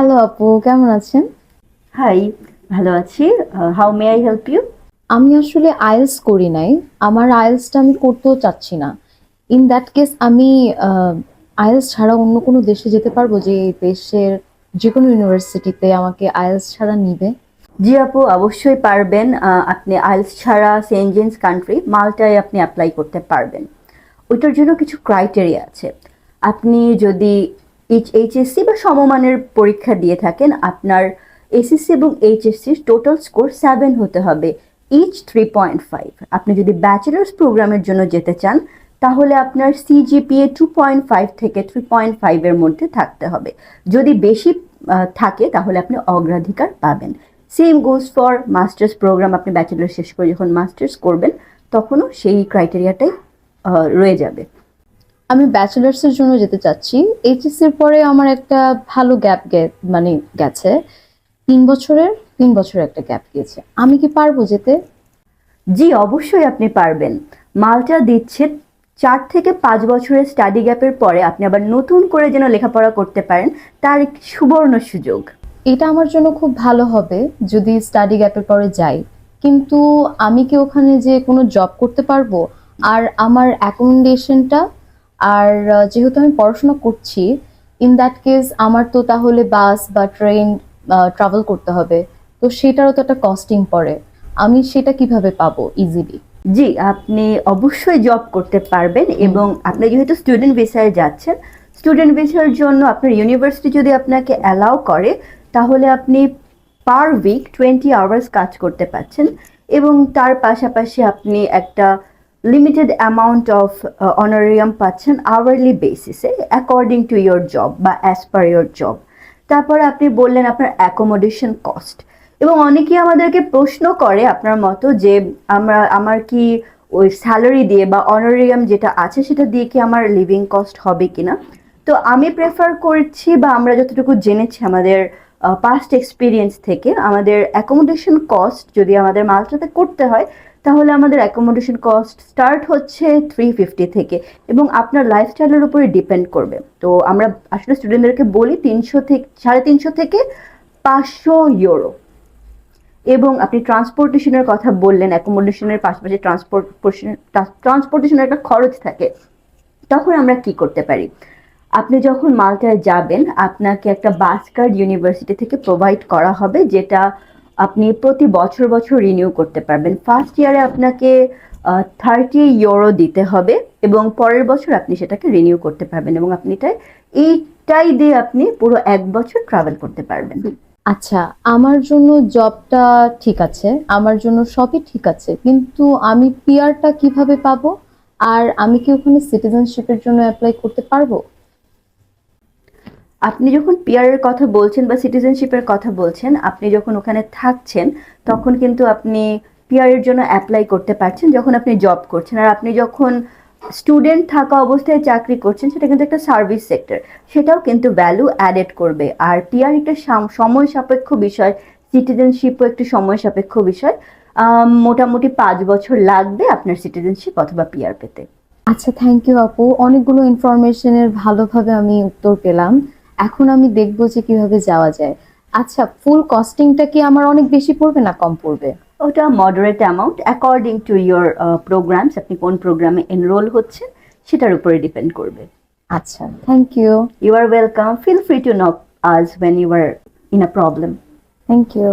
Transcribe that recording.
Hello আপু কেমন আছেন? হাই ভালো আছি। How may I help you আমি আসলে আইএলস করি নাই। আমার আইএলসটা আমি করতেও চাচ্ছি না। ইন দ্যাট কেস আমি আইএলস ছাড়া অন্য কোনো দেশে যেতে পারব যে এই দেশের যে কোনো ইউনিভার্সিটিতে আমাকে আইএলস ছাড়া নিবে? জি আপু অবশ্যই পারবেন। আপনি আইলস ছাড়া সেন্ট জেন্স কান্ট্রি মাল্টায় আপনি অ্যাপ্লাই করতে পারবেন। ওইটার জন্য কিছু ক্রাইটেরিয়া আছে। আপনি যদি এইচএসসি বা সমমানের পরীক্ষা দিয়ে থাকেন, আপনার এসএসসি এবং এইচএসসির টোটাল স্কোর সেভেন হতে হবে ইচ থ্রি পয়েন্ট ফাইভ আপনি যদি ব্যাচেলার্স প্রোগ্রামের জন্য যেতে চান, তাহলে আপনার সিজিপিএ টু পয়েন্ট ফাইভ থেকে থ্রি পয়েন্ট ফাইভের মধ্যে থাকতে হবে। যদি বেশি থাকে, তাহলে আপনি অগ্রাধিকার পাবেন। Same goes for masters program আপনি ব্যাচেলার শেষ করে যখন মাস্টার্স করবেন, তখনও সেই ক্রাইটেরিয়াটাই রয়ে যাবে। আমি ব্যাচেলার্সের জন্য যেতে চাচ্ছি। এইচএসসির পরে আমার একটা ভালো গ্যাপ মানে গেছে। তিন বছরের তিন বছরের একটা গ্যাপ গিয়েছে। আমি কি পারব যেতে? জি অবশ্যই আপনি পারবেন। মালটা দিচ্ছে চার থেকে পাঁচ বছরের স্টাডি গ্যাপের পরে আপনি আবার নতুন করে যেন লেখাপড়া করতে পারেন তার একটি সুবর্ণ সুযোগ। এটা আমার জন্য খুব ভালো হবে যদি স্টাডি গ্যাপের পরে যাই। কিন্তু আমি কি ওখানে যে কোনো জব করতে পারব? আর আমার অ্যাকোমোডেশনটা আর যেহেতু আমি পড়াশোনা করছি ইন দ্যাট কেস আমার তো তাহলে বাস বা ট্রেন ট্রাভেল করতে হবে। তো সেটারও তো একটা কস্টিং পড়ে। আমি সেটা কীভাবে পাবো ইজিলি জি আপনি অবশ্যই জব করতে পারবেন এবং আপনি যেহেতু স্টুডেন্ট ভিসায় যাচ্ছেন স্টুডেন্ট ভিসার জন্য আপনার ইউনিভার্সিটি যদি আপনাকে অ্যালাউ করে তাহলে আপনি পার উইক টোয়েন্টি আওয়ার্স কাজ করতে পারছেন এবং তার পাশাপাশি আপনি একটা লিমিটেড অ্যামাউন্ট অফ অনারিয়াম পাচ্ছেন আওয়ারলি বেসিসে অ্যাকর্ডিং টু ইয়োর জব বা অ্যাজ পার ইয়োর জব তারপরে আপনি বললেন আপনার অ্যাকোমোডেশন কস্ট এবং অনেকেই আমাদেরকে প্রশ্ন করে আপনার মতো যে, আমরা, আমার কি ওই স্যালারি দিয়ে বা অনারিয়াম যেটা আছে সেটা দিয়ে কি আমার লিভিং কস্ট হবে কিনা? তো আমি প্রেফার করছি বা আমরা যতটুকু জেনেছি আমাদের পাস্ট এক্সপিরিয়েন্স থেকে আমাদের অ্যাকোমোডেশন কস্ট যদি আমাদের মালটাতে করতে হয়, তাহলে আমাদের অ্যাকোমোডেশন কস্ট স্টার্ট হচ্ছে থ্রি ফিফটি থেকে এবং আপনার লাইফস্টাইলের উপরে ডিপেন্ড করবে। তো আমরা আসলে স্টুডেন্টদেরকে বলি তিনশো থেকে, সাড়ে তিনশো থেকে পাঁচশো ইউরো এবং আপনি ট্রান্সপোর্টেশনের কথা বললেন অ্যাকোমোডেশনের পাশাপাশি ট্রান্সপোর্টেশন ট্রান্সপোর্টেশনের একটা খরচ থাকে, তখন আমরা কি করতে পারি? আপনি যখন মালটায় যাবেন, আপনাকে একটা বাস কার্ড ইউনিভার্সিটি থেকে প্রোভাইড করা হবে, যেটা আপনি প্রতি বছর বছর রিনিউ করতে পারবেন। ফার্স্ট ইয়ারে আপনাকে থার্টি ইউরো দিতে হবে এবং পরের বছর আপনি সেটাকে রিনিউ করতে পারবেন এবং আপনি এটাই এইটাই দিয়ে আপনি পুরো এক বছর ট্রাভেল করতে পারবেন। আচ্ছা আমার জন্য জবটা ঠিক আছে, আমার জন্য সবই ঠিক আছে, কিন্তু আমি পিআরটা কীভাবে পাবো? আর আমি কি ওখানে সিটিজেনশিপের জন্য অ্যাপ্লাই করতে পারব? আপনি যখন পিয়ারের কথা বলছেন বা সিটিজেনশিপের কথা বলছেন, আপনি যখন ওখানে থাকছেন, তখন কিন্তু আপনি পিয়ারের জন্য অ্যাপ্লাই করতে পারছেন যখন আপনি জব করছেন। আর আপনি যখন স্টুডেন্ট থাকা অবস্থায় চাকরি করছেন, সেটা কিন্তু একটা সার্ভিস সেক্টর সেটাও কিন্তু ভ্যালু অ্যাডেড করবে। আর পিয়ার একটা সাম- সময় সাপেক্ষ বিষয় সিটিজেনশিপও একটি সময় সাপেক্ষ বিষয়। মোটামুটি পাঁচ বছর লাগবে আপনার সিটিজেনশিপ অথবা পিয়ার পেতে। আচ্ছা থ্যাংক ইউ আপু। অনেকগুলো ইনফরমেশনের ভালোভাবে আমি উত্তর পেলাম। এখন আমি দেখব যে কীভাবে যাওয়া যায়। আচ্ছা ফুল কস্টিংটা কি আমার অনেক বেশি পড়বে না কম পড়বে? ওটা moderate amount according to your programs আপনি কোন প্রোগ্রামে এনরোল হচ্ছেন সেটার উপরে ডিপেন্ড করবে। আচ্ছা thank you you are welcome feel free to knock us when you are in a problem thank you